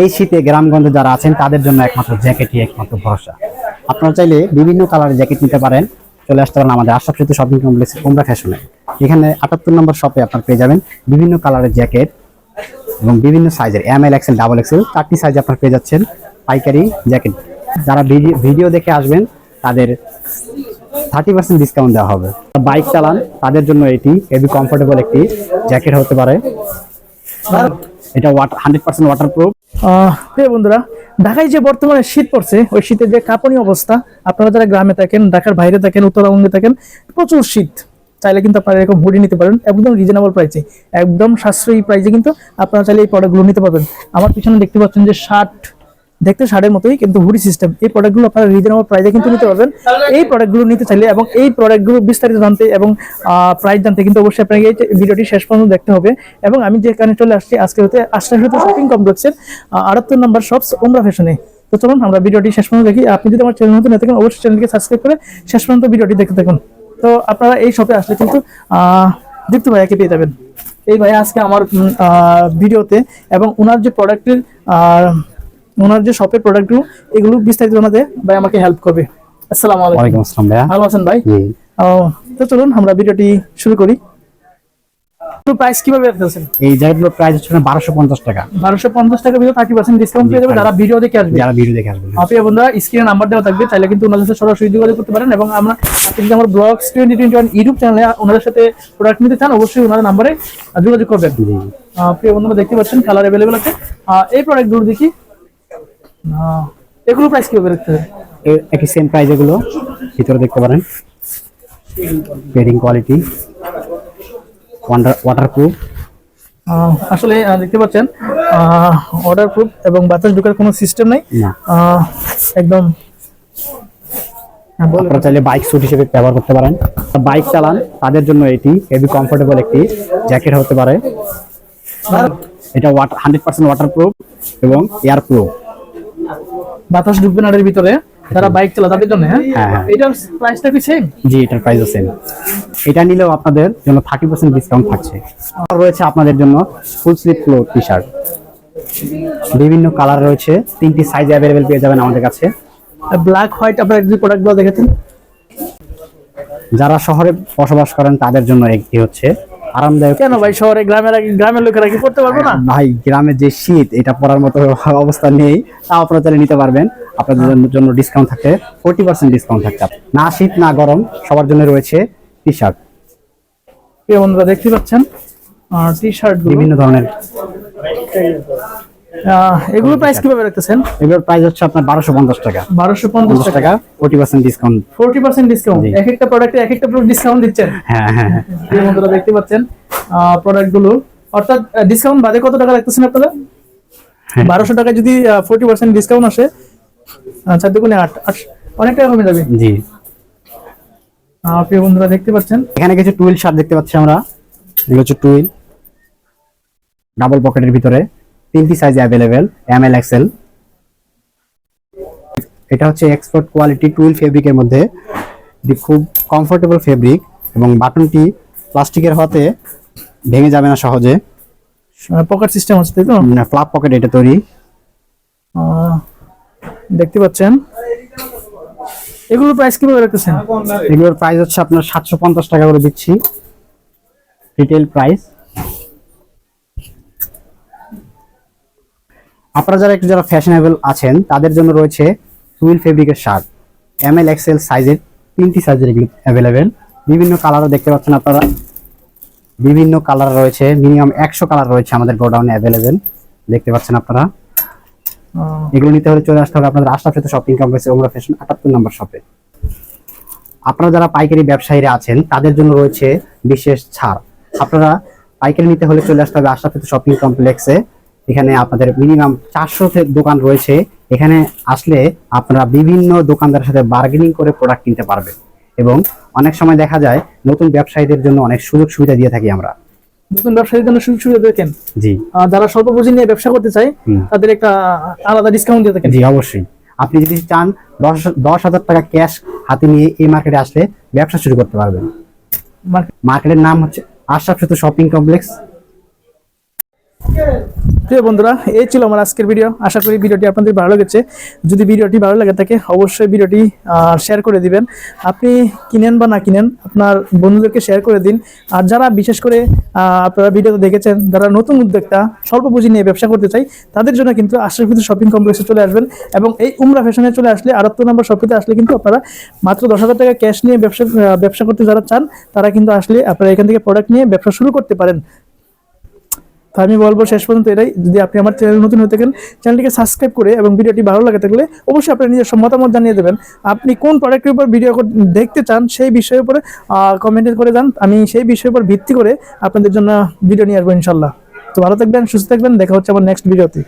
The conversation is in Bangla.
এই শীতে গ্রামগঞ্জে যারা আছেন তাদের জন্য একমাত্র জ্যাকেটই একমাত্র ভরসা। আপনারা চাইলে বিভিন্ন কালারের জ্যাকেট নিতে পারেন। চলে আসতে পারেন আমাদের আশরাফ সেতু শপিং কমপ্লেক্স কুমড়া ফ্যাশনে। এখানে আটাত্তর নম্বর শপে আপনার পেয়ে যাবেন বিভিন্ন কালারের জ্যাকেট এবং বিভিন্ন সাইজের M L XL double XL চারটি সাইজ আপনার পেয়ে যাচ্ছেন পাইকারি জ্যাকেট। যারা ভিডিও দেখে আসবেন তাদের থার্টি পার্সেন্ট ডিসকাউন্ট দেওয়া হবে। বাইক চালান তাদের জন্য এটি হেভি কমফোর্টেবল একটি জ্যাকেট হতে পারে। এটা water hundred percent waterproof আহ, প্রিয় বন্ধুরা, ঢাকায় যে বর্তমানে শীত পড়ছে, ওই শীতের যে কাঁপনি অবস্থা, আপনারা যারা গ্রামে থাকেন, ঢাকার বাইরে থাকেন উত্তরবঙ্গে থাকেন, প্রচুর শীত। চাইলে কিন্তু আপনারা এরকম হুডি নিতে পারেন, একদম রিজনেবল প্রাইসে একদম সাশ্রয়ী প্রাইসে কিন্তু আপনারা চাইলে এই প্রোডাক্টগুলো নিতে পারবেন। আমার পিছনে দেখতে পাচ্ছেন যে শার্ট দেখতে শার্টের মতোই, কিন্তু হুডি সিস্টেম এই প্রোডাক্টগুলো আপনারা রিজনেবল প্রাইসে কিন্তু নিতে পারবেন। এই প্রোডাক্টগুলো নিতে চাইলে এবং এই প্রোডাক্টগুলো বিস্তারিত জানতে এবং প্রাইস জানতে কিন্তু অবশ্যই আপনাকে এই ভিডিওটি শেষ পর্যন্ত দেখতে হবে। এবং আমি যে যেখানে চলে আসছি, আজকে হতে আশরাফ শপিং কমপ্লেক্সের আটাত্তর নম্বর শপস ওমরা ফ্যাশনে তো চলুন, আমরা ভিডিওটি শেষ পর্যন্ত দেখি। আপনি যদি আমার চ্যানেল নতুন হয়ে থাকেন, অবশ্যই চ্যানেলকে সাবস্ক্রাইব করে শেষ পর্যন্ত ভিডিওটি দেখতে থাকুন। তো আপনারা এই শপে আসলে কিন্তু দীপ্ত ভাইয়াকে পেয়ে যাবেন। এই ভাই আজকে আমার ভিডিওতে এবং ওনার যে প্রোডাক্টের ওনার যে শপের প্রোডাক্টগুলো এগুলো বিস্তারিত জানাতে ভাই আমাকে হেল্প করবে। আসসালামু আলাইকুম। আসসালাম ভাইয়া। ভালো আছেন ভাই? তো চলুন আমরা ভিডিওটি শুরু করি। প্রাইস কীভাবে রাখতেছেন এই প্রাইস হচ্ছে বারোশো পঞ্চাশ টাকা। বারোশো পঞ্চাশ টাকা ভিতরে ডিসকাউন্ট পেয়ে যাবে। যারা ভিডিও দেখে আসবে। যারা ভিডিও দেখে আসবেন আপনি বন্ধুরা স্ক্রিনে নাম্বার দেওয়া থাকবে চাইলে কিন্তু ওনাদের সাথে সরাসরি যোগাযোগ করতে পারেন এবং আমরা আপনি যদি আমার টোয়েন্টি টোয়েন্টি ইউটিউব চ্যানেলে ওনাদের সাথে প্রোডাক্ট নিতে চান অবশ্যই ওনাদের নাম্বারে যোগাযোগ করবেন। প্রিয় বন্ধুরা দেখতে পাচ্ছেন কালার অ্যাভেলেবেল আছে। এই প্রোডাক্টগুলো দেখি। এগুলো প্রাইস কীভাবে রাখতে একই সেম প্রাইস এগুলো। ভিতরে দেখতে পারেন। পেডিং কোয়ালিটি ওয়াটার প্রুফ আসলে দেখতে পাচ্ছেন অর্ডার প্রুফ এবং বাতাস ঢোকার কোনো সিস্টেম নাই। একদম হ্যাঁ, আপনারা চাইলে বাইক স্যুট হিসেবে ব্যবহার করতে পারেন। বাইক চালান তাদের জন্য এটি হেভি কমফোর্টেবল একটি জ্যাকেট হতে পারে। এটা water hundred percent waterproof এবং এয়ার প্রুফ বাতাস ঢুকবে না এর ভিতরে যারা বাইক চালা তাদের জন্য হ্যাঁ? হ্যাঁ, হ্যাঁ। এটার প্রাইসটা কি সেম জি এটার প্রাইস সেম এটা নিলেও আপনাদের জন্য থার্টি পার্সেন্ট ডিসকাউন্ট থাকছে। আর রয়েছে আপনাদের জন্য ফুল স্লিভ ফ্লো টি শার্ট বিভিন্ন কালার রয়েছে তিনটি সাইজ অ্যাভেলেবেল পেয়ে যাবেন আমাদের কাছে। ব্ল্যাক হোয়াইট আপনার যে প্রোডাক্টগুলো দেখেছেন? যারা শহরে বসবাস করেন তাদের জন্য একটি হচ্ছে আরামদায়ক। কেন ভাই? শহরে গ্রামের গ্রামের লোকেরা কি পড়তে পারবে না? ভাই গ্রামে যে শীত এটা পরার মতো অবস্থা নেই। তাও আপনারা চাইলে নিতে পারবেন। আপনাদের জন্য- জন্য ডিসকাউন্ট থাকতে ফোর্টি পার্সেন্ট ডিসকাউন্ট থাকতে না শীত না গরম সবার জন্য রয়েছে টি শার্ট প্রিয় বন্ধুরা দেখতে পাচ্ছেন টি শার্ট বিভিন্ন ধরনের। এগুলো প্রাইস কীভাবে রাখতেছেন? এগুলোর প্রাইস হচ্ছে আপনার বারোশো পঞ্চাশ টাকা। বারোশো পঞ্চাশ পঞ্চাশ টাকা forty percent discount forty percent discount এক একটা প্রোডাক্টে এক একটা ডিসকাউন্ট দিচ্ছেন। হ্যাঁ হ্যাঁ হ্যাঁ। প্রিয় বন্ধুরা দেখতে পাচ্ছেন প্রোডাক্টগুলো। অর্থাৎ ডিসকাউন্ট বাদে কত টাকা রাখতেছেন আপনারা? হ্যাঁ। বারোশো টাকা যদি ফোরটি পার্সেন্ট ডিসকাউন্ট আসে আচ্ছা দুগুণে আট আট অনেক টাকা কমে যাবে। জি। প্রিয় বন্ধুরা দেখতে পাচ্ছেন। এখানে কিছু টুইল শার্ট দেখতে পাচ্ছি আমরা। এগুলো হচ্ছে টুইল। ডাবল পকেটের ভিতরে। তিনটি size available M L XL এটা হচ্ছে এক্সপোর্ট কোয়ালিটি টুইল ফেব্রিকের মধ্যে। এটি খুব কমফোর্টেবল ফেব্রিক এবং বাটনটি প্লাস্টিকের হতে ভেঙে যাবে না সহজে। পকেট সিস্টেম আছে তাই তো? ফ্লাপ পকেট এটা তৈরি। দেখতে পাচ্ছেন। এগুলোর প্রাইস কীভাবে রাখতেছেন? এগুলোর প্রাইস হচ্ছে আপনার সাতশো পঞ্চাশ টাকা করে দিচ্ছি। রিটেল প্রাইস আপনারা যারা একটু যারা ফ্যাশনেবল আছেন তাদের জন্য রয়েছে টুইল ফেব্রিকের শার্ট। এম এল এক্সেল সাইজের তিনটি সাইজের এগুলো অ্যাভেলেবেল বিভিন্ন কালারও দেখতে পাচ্ছেন আপনারা। বিভিন্ন কালার রয়েছে মিনিমাম একশো কালার রয়েছে আমাদের গোডাউনে অ্যাভেলেবেল দেখতে পাচ্ছেন আপনারা। এগুলো নিতে হলে চলে আসতে হবে আপনাদের আশরাফ সেতু শপিং কমপ্লেক্সে ওমরা ফ্যাশন আটাত্তর নম্বর শপে আপনারা যারা পাইকারি ব্যবসায়ীরা আছেন তাদের জন্য রয়েছে বিশেষ ছাড়। আপনারা পাইকারি নিতে হলে চলে আসতে হবে আশরাফ সেতু শপিং কমপ্লেক্সে এখানে আপনাদের মিনিমাম চারশো দোকান রয়েছে। এখানে আসলে আপনারা বিভিন্ন দোকানদারের সাথে বার্গেনিং করে প্রোডাক্ট কিনতে পারবেন। এবং অনেক সময় দেখা যায় নতুন ব্যবসায়ীদের জন্য অনেক সুযোগ সুবিধা দিয়ে থাকি আমরা। নতুন ব্যবসায়ীদের জন্য সুযোগ সুবিধা দেখেন জি। যারা স্বল্প পুঁজি নিয়ে ব্যবসা করতে চায় তাদের একটা আলাদা ডিসকাউন্ট দিয়ে থাকেন। জি অবশ্যই। আপনি যদি চান দশ দশ হাজার টাকা ক্যাশ হাতে নিয়ে এই মার্কেটে আসলে ব্যবসা শুরু করতে পারবেন। মার্কেটের নাম হচ্ছে আশরাফ সেতু শপিং কমপ্লেক্স প্রিয় বন্ধুরা, এই ছিল আমার আজকের ভিডিও আশা করি ভিডিওটি আপনাদের ভালো লেগেছে। যদি ভিডিওটি ভালো লাগে থাকে, অবশ্যই ভিডিওটি শেয়ার করে দিবেন। আপনি কিনেন বা না কিনেন, আপনার বন্ধুদেরকে শেয়ার করে দিন। আর যারা বিশেষ করে আপনারা ভিডিওতে দেখেছেন, যারা নতুন উদ্যোক্তা, স্বল্প পুঁজি নিয়ে ব্যবসা করতে চাই, তাদের জন্য কিন্তু আশরাফিদ শপিং কমপ্লেক্সে চলে আসবেন এবং এই উমরা ফ্যাশনে চলে আসলে আটাত্তর নম্বর শপিতে আসলে কিন্তু আপনারা মাত্র দশ হাজার টাকা ক্যাশ নিয়ে ব্যবসা ব্যবসা করতে যারা চান, তারা কিন্তু আসলে আপনারা এখান থেকে প্রোডাক্ট নিয়ে ব্যবসা শুরু করতে পারেন। তো আমি বলব শেষ পর্যন্ত এটাই। যদি আপনি আমার চ্যানেল নতুন হয়ে থাকেন চ্যানেলটিকে সাবস্ক্রাইব করে এবং ভিডিওটি ভালো লাগে থাকলে অবশ্যই আপনি নিজের মতামত জানিয়ে দেবেন। আপনি কোন প্রোডাক্টের উপর ভিডিও দেখতে চান সেই বিষয়ের উপরে কমেন্ট করে যান। আমি সেই বিষয়ের উপর ভিত্তি করে আপনাদের জন্য ভিডিও নিয়ে আসব ইনশাল্লাহ। তো ভালো থাকবেন, সুস্থ থাকবেন। দেখা হচ্ছে আমার নেক্সট ভিডিওতে